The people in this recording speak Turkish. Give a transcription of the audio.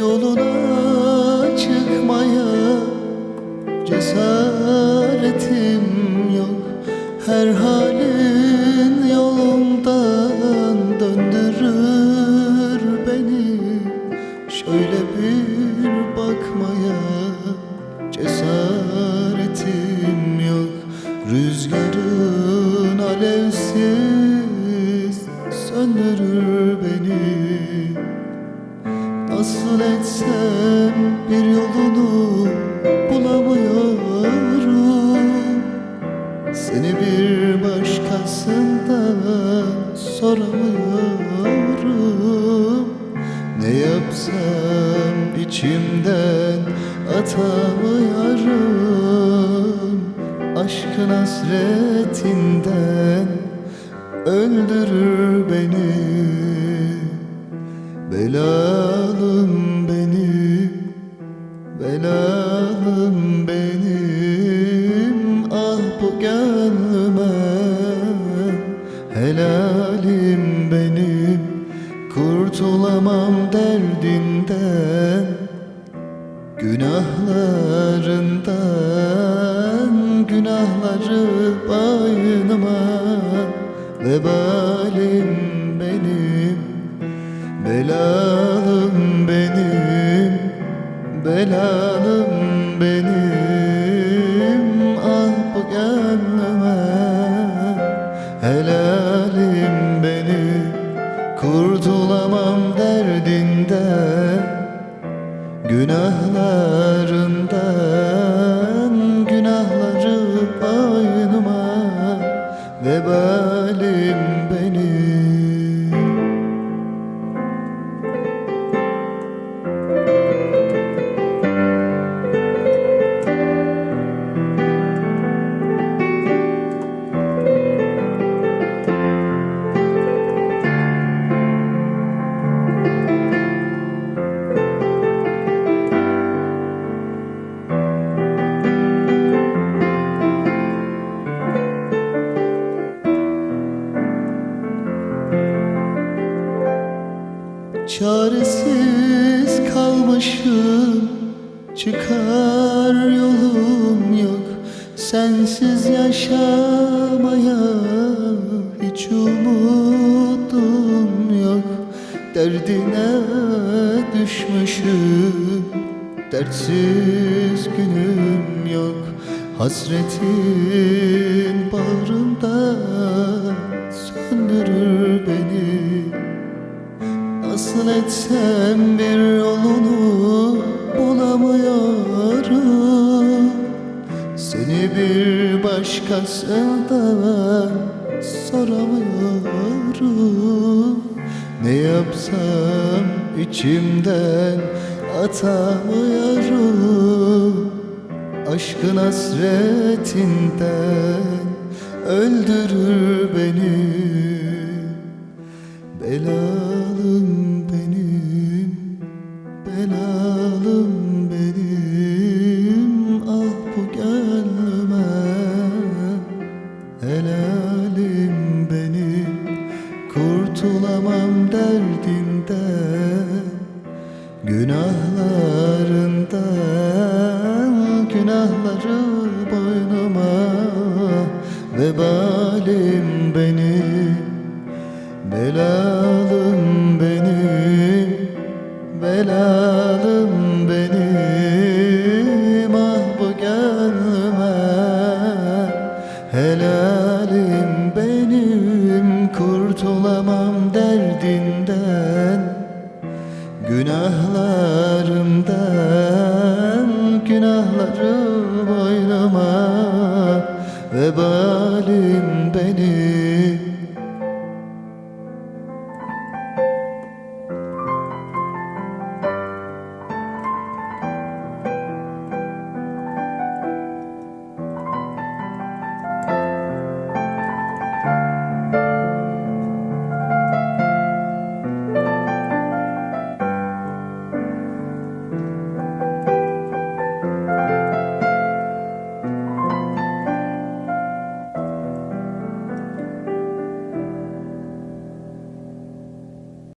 yoluna çıkmaya cesaretim yok. Her Nasıl etsem bir yolunu bulamıyorum. Seni bir başkasından soramıyorum. Ne yapsam içimden atamıyorum. Aşkın hasretinden öldürür beni Belalım benim, belalım benim. Ah bu gönlüme helalim benim. Kurtulamam derdinden Günahlarından. Günahları boynuma Vebalim Belalım benim, belalım benim. Ah bu gönlüme helalim benim Kurtulamam derdinden Günahlarından günahları boynuma Vebalim Çaresiz kalmışım. Çıkar yolum yok Sensiz yaşamaya Hiç umudum yok. Derdine düşmüşüm Dertsiz günüm yok. Hasretin bağrımda Söndürür beni Nasıl etsem bir yolunu bulamıyorum. Seni bir başkasından soramıyorum. Ne yapsam içimden atamıyorum. Aşkın hasretinden öldürür beni. Belalım günahları boynuma Vebalim benim Belalım benim, belalım benim Ah bu gönlüme helalim benim Kurtulamam derdinden. Günahlarımdan günahları boynuma Vebalim benim